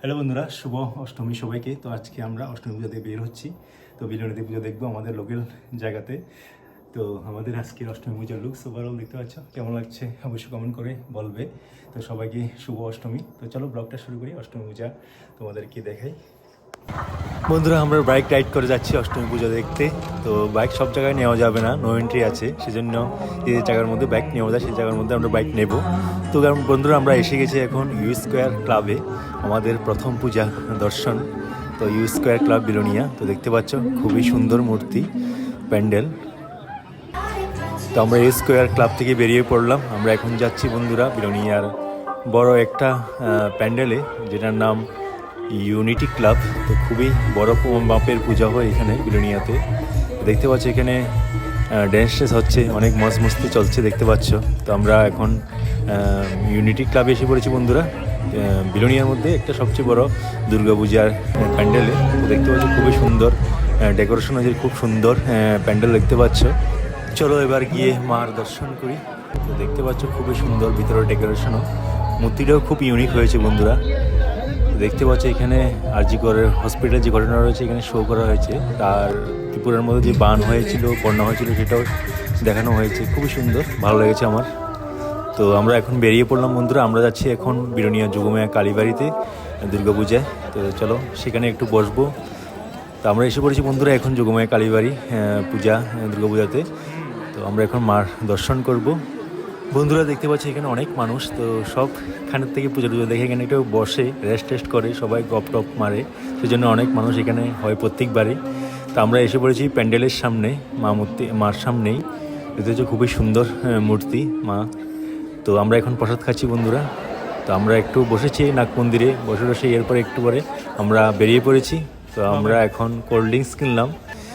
Hello বন্ধুরা, শুভ অষ্টমী সবাইকে। তো আজকে আমরা অষ্টমী পুজোতে বের হচ্ছি। তো বিলনীতে পুজো দেখব আমাদের লোকাল জায়গাতে। তো আমাদের আজকের অষ্টমী পূজার লুক ওভারঅল দেখতে পাচ্ছ? কেমন লাগছে অবশ্যই কমেন্ট করে বলবে। তো সবাইকে শুভ অষ্টমী। তো চলো ব্লগটা শুরু করি। অষ্টমী পূজা তোমাদেরকে দেখাই। বন্ধুরা, আমরা বাইক রাইড করে যাচ্ছি অষ্টমী পুজো দেখতে। তো বাইক সব জায়গায় নেওয়া যাবে না নো এন্ট্রি আছে। সেজন্য যে জায়গার মধ্যে বাইক নেওয়া যায়, সেই জায়গার মধ্যে আমরা বাইক নেব। তো বন্ধুরা, আমরা এসে গেছি এখন ইউ স্কোয়ার ক্লাবে আমাদের প্রথম পূজা দর্শন। তো ইউ স্কোয়ার ক্লাব বিলোনিয়া, তো দেখতে পাচ্ছ, খুবই সুন্দর মূর্তি, প্যান্ডেল। তো আমরা ইউ স্কোয়ার ক্লাব থেকে বেরিয়ে পড়লাম। আমরা এখন যাচ্ছি বন্ধুরা বিলোনিয়ার বড় একটা প্যান্ডেলে, যেটার নাম ইউনিটি ক্লাব তো খুবই বড় মাপের পূজা হয় এখানে বিলোনিয়াতে দেখতে পাচ্ছ এখানে ড্যান্স টেস হচ্ছে, অনেক মজ মস্তি চলছে, দেখতে পাচ্ছ। তো আমরা এখন ইউনিটি ক্লাবে এসে পড়েছি বন্ধুরা। বিলোনিয়ার মধ্যে একটা সবচেয়ে বড় দুর্গাপূজার প্যান্ডেলে। দেখতে পাচ্ছ খুবই সুন্দর ডেকোরেশন হয়েছে খুব সুন্দর প্যান্ডেল দেখতে পাচ্ছ। চলো এবার গিয়ে মার দর্শন করি। তো দেখতে পাচ্ছ খুবই সুন্দর ভিতরে ডেকোরেশনও মূর্তিটাও খুব ইউনিক হয়েছে বন্ধুরা। দেখতে পাচ্ছ এখানে আরজি করের হসপিটালে যে ঘটনা রয়েছে, এখানে শো করা হয়েছে। তার ত্রিপুরার মধ্যে যে বান হয়েছিল, বন্যা হয়েছিল, সেটাও দেখানো হয়েছে। খুবই সুন্দর, ভালো লেগেছে আমার। তো আমরা এখন বেরিয়ে পড়লাম বন্ধুরা, আমরা যাচ্ছি এখন বিরোনিয়া যুগমায়া কালীবাড়িতে, দুর্গাপূজায়। তো চলো, সেখানে একটু বসবো। তো আমরা এসে পড়েছি বন্ধুরা এখন যোগমায়া কালীবাড়ি পূজা, দুর্গাপূজাতে। তো আমরা এখন মার দর্শন করব। বন্ধুরা দেখতে পাচ্ছি এখানে অনেক মানুষ তো সবখানের থেকে পুজো টুজো দেখে এখানে একটু বসে রেস্ট টেস্ট করে সবাই গপ টপ মারে সেজন্য অনেক মানুষ এখানে হয় প্রত্যেকবারই। তো আমরা এসে পড়েছি প্যান্ডেলের সামনে মা মূর্তি মার সামনেই। এটা হচ্ছে খুবই সুন্দর মূর্তি মা। তো আমরা এখন প্রসাদ খাচ্ছি বন্ধুরা। তো আমরা একটু বসেছি নাগ মন্দিরে বসে বসে এরপর একটু পরে আমরা বেরিয়ে পড়েছি। তো আমরা এখন কোল্ড ড্রিঙ্কস কিনলাম।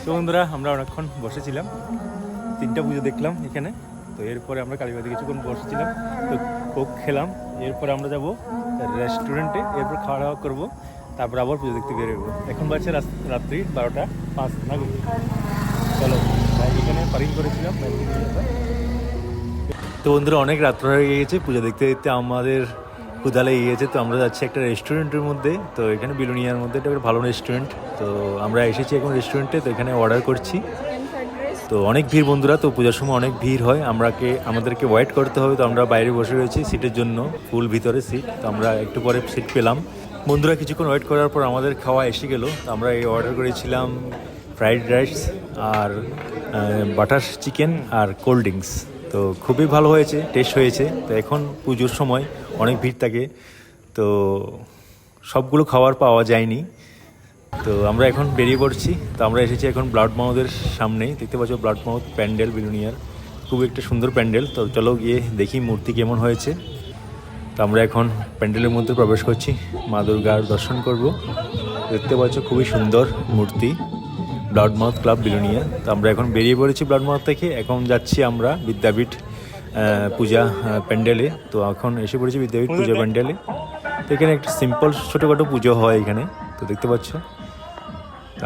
তো বন্ধুরা আমরা অনেকক্ষণ বসেছিলাম। তিনটা পুজো দেখলাম এখানে। তো এরপরে আমরা কালীবাড়িতে কিছুক্ষণ বসেছিলাম, তো কোক খেলাম। এরপরে আমরা যাব রেস্টুরেন্টে এরপর খাওয়া দাওয়া করব, তারপর আবার পুজো দেখতে বেরোবো। এখন বাজছে রাত- রাত্রি বারোটা পাঁচ না চলো এখানে পার্কিং করেছিলাম। তো বন্ধুরা, অনেক রাত্র হয়ে গিয়েছে, পুজো দেখতে দেখতে আমাদের ক্ষুদা লেগে গিয়েছে তো আমরা যাচ্ছি একটা রেস্টুরেন্টের মধ্যে, তো এখানে বিলুনিয়ার মধ্যে একটা ভালো রেস্টুরেন্ট তো আমরা এসেছি এখন রেস্টুরেন্টে তো এখানে অর্ডার করছি। তো অনেক ভিড় বন্ধুরা, তো পূজার সময় অনেক ভিড় হয়। আমরাকে, আমাদেরকে ওয়েট করতে হবে, তো আমরা বাইরে বসে রয়েছি সিটের জন্য ফুল ভিতরে সিট তো আমরা একটু পরে সিট পেলাম। বন্ধুরা, কিছুক্ষণ ওয়েট করার পর আমাদের খাওয়া এসে গেল। তো আমরা এই অর্ডার করেছিলাম ফ্রাইড রাইস আর বাটার চিকেন আর কোল্ড ড্রিঙ্কস তো খুবই ভালো হয়েছে টেস্ট হয়েছে। তো এখন পুজোর সময় অনেক ভিড় থাকে। তো সবগুলো খাবার পাওয়া যায়নি। তো আমরা এখন বেরিয়ে পড়ছি। তো আমরা এসেছি এখন ব্লাড মাউথের সামনেই। দেখতে পাচ্ছ ব্লাড মাউথ প্যান্ডেল, বিলুনিয়ার। খুব একটা সুন্দর প্যান্ডেল। তো চলো গিয়ে দেখি মূর্তি কেমন হয়েছে। তো আমরা এখন প্যান্ডেলের মধ্যে প্রবেশ করছি। মা দুর্গার দর্শন করব। দেখতে পাচ্ছ খুবই সুন্দর মূর্তি। Blood mouth club, Belonia. তো আমরা এখন বেরিয়ে পড়েছি ব্লাড মাউথ থেকে। এখন যাচ্ছি আমরা বিদ্যাপীঠ পূজা প্যান্ডেলে। তো এখন এসে পড়েছি বিদ্যাপীঠ পূজা প্যান্ডেলে। তো এখানে একটা সিম্পল ছোটোখাটো পুজো হয় এখানে। তো দেখতে পাচ্ছ।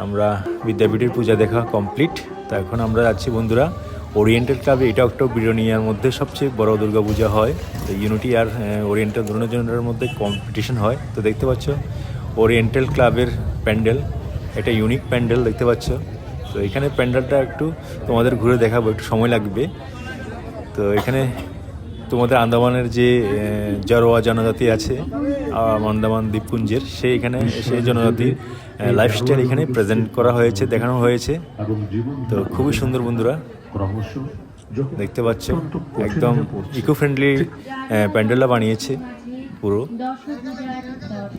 আমরা বিদ্যাপীঠের পূজা দেখা কমপ্লিট তো এখন আমরা যাচ্ছি বন্ধুরা ওরিয়েন্টাল ক্লাবে এটা একটা বিরোনিয়ার মধ্যে সবচেয়ে বড় দুর্গা পূজা হয়। তো ইউনিটি আর ওরিয়েন্টাল দুজনের মধ্যে কম্পিটিশন হয়। তো দেখতে পাচ্ছ ওরিয়েন্টাল ক্লাবের প্যান্ডেল এটা ইউনিক প্যান্ডেল দেখতে পাচ্ছ। তো এখানে প্যান্ডেলটা একটু তোমাদের ঘুরে দেখাবো, একটু সময় লাগবে। তো এখানে তোমাদের আন্দামানের যে জরোয়া জনজাতি আছে আন্দামান দ্বীপপুঞ্জের সেই এখানে সেই জনজাতির লাইফস্টাইল এখানে প্রেজেন্ট করা হয়েছে, দেখানো হয়েছে। তো খুবই সুন্দর বন্ধুরা। দেখতে পাচ্ছ, একদম ইকো ফ্রেন্ডলি প্যান্ডেলটা বানিয়েছে। পুরো।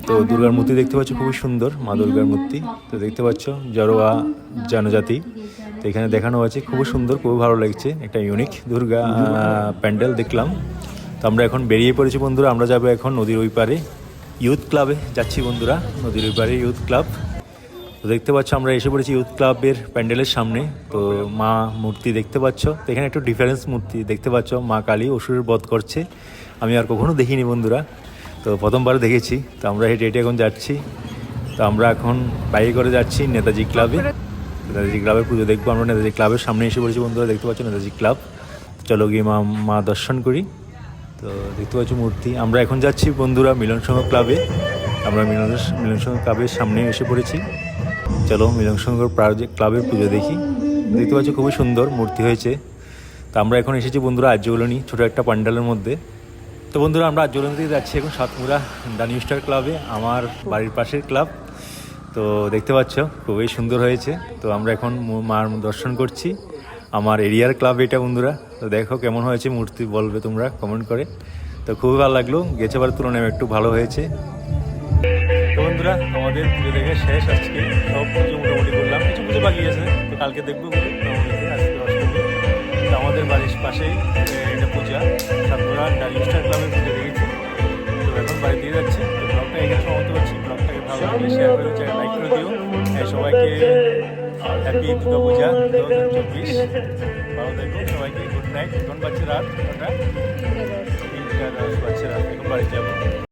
তো দুর্গার মূর্তি দেখতে পাচ্ছ, খুবই সুন্দর, মা দুর্গার মূর্তি। তো দেখতে পাচ্ছ জরোয়া জনজাতি। তো এখানে দেখানো আছে খুবই সুন্দর, খুবই ভালো লাগছে। একটা ইউনিক দুর্গা প্যান্ডেল দেখলাম। তো আমরা এখন বেরিয়ে পড়েছি বন্ধুরা, আমরা যাব এখন নদীর ওই পারে ইউথ ক্লাবে যাচ্ছি বন্ধুরা, নদীর ওই পারে ইউথ ক্লাব তো দেখতে পাচ্ছ, আমরা এসে পড়েছি ইউথ ক্লাবের প্যান্ডেলের সামনে। তো মা মূর্তি দেখতে পাচ্ছ, তো এখানে একটু ডিফারেন্স মূর্তি দেখতে পাচ্ছ, মা কালী অসুরের বধ করছে। আমি আর কখনো দেখিনি বন্ধুরা। তো প্রথমবার দেখেছি। তো আমরা হেঁটে হেঁটে এখন যাচ্ছি। তো আমরা এখন বাইকে করে যাচ্ছি নেতাজি ক্লাবে। নেতাজি ক্লাবের পুজো দেখব আমরা। নেতাজি ক্লাবের সামনে এসে পড়েছি বন্ধুরা, দেখতে পাচ্ছ নেতাজি ক্লাব। চলো গিয়ে মা মা দর্শন করি। তো দেখতে পাচ্ছ মূর্তি। আমরা এখন যাচ্ছি বন্ধুরা মিলন সংঘ ক্লাবে। আমরা মিলন মিলন সংঘ ক্লাবের সামনে এসে পড়েছি। চলো মিলন সংঘ ক্লাবের পুজো দেখি। দেখতে পাচ্ছি খুবই সুন্দর মূর্তি হয়েছে। তো আমরা এখন এসেছি বন্ধুরা আর্যকলোনি ছোটো একটা পান্ডালের মধ্যে। তো বন্ধুরা, আমরা থেকে যাচ্ছি এখন সাতমুরা ডানিউ স্টার ক্লাবে, আমার বাড়ির পাশের ক্লাব। তো দেখতে পাচ্ছ, খুবই সুন্দর হয়েছে। তো আমরা এখন মার দর্শন করছি আমার এরিয়ার ক্লাব এটা, বন্ধুরা। তো দেখো কেমন হয়েছে মূর্তি, বলবে তোমরা কমেন্ট করে। তো খুবই ভালো লাগল গেছেবার তুলনায় একটু ভালো হয়েছে। তো বন্ধুরা আমাদের পুজো দেখে শেষ, আজকে সব পুজো মোটামুটি করলাম। কিছু পুজো বাকি আছে, তো কালকে দেখব শেয়ার লাইক করে দিও। হ্যাঁ, সবাইকে হ্যাপি দুর্গা পূজা দু হাজার চব্বিশ। ভালো থাকো সবাইকে গুড নাইট এখন বাচ্চারা ওটা রাত। এখন বাড়ি যাব।